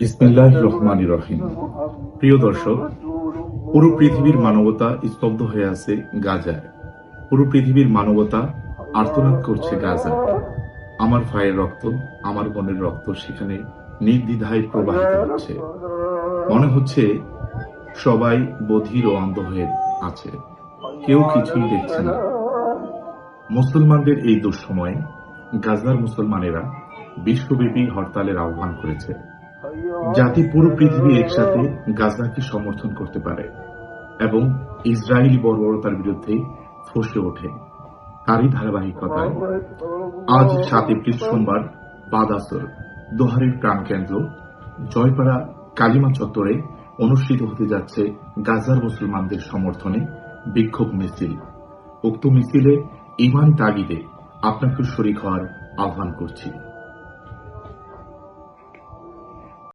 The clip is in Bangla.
বিসমিল্লাহ রহমান রহিম। প্রিয় দর্শক, পুরো পৃথিবীর মানবতা স্তব্ধ হয়ে আছে গাজায়। পুরো পৃথিবীর মানবতা আর্তনাদ করছে আমার ভাইয়ের রক্ত, আমার বোনের রক্ত সেখানে নির্দ্বিধায় প্রবাহিত হচ্ছে। মনে হচ্ছে সবাই বধির ও অন্ধ হয়ে আছে। কেউ কিছুই দেখছে না। মুসলমানদের এই দুঃসময়ে গাজার মুসলমানেরা বিশ্বব্যাপী হরতালের আহ্বান করেছে। জাতি পুরো পৃথিবী একসাথে গাজাকে সমর্থন করতে পারে এবং ইসরায়েলি বর্বরতার বিরুদ্ধে ফসে ওঠে। তারই ধারাবাহিকতায় আজ সাত এপ্রিল সোমবার বাদাসর দোহারের প্রাণকেন্দ্র জয়পাড়া কালিমা চত্বরে অনুষ্ঠিত হতে যাচ্ছে গাজার মুসলমানদের সমর্থনে বিক্ষোভ মিছিল। উক্ত মিছিলে ইমান তাগিদে আপনাকে শরিক হওয়ার আহ্বান করছি।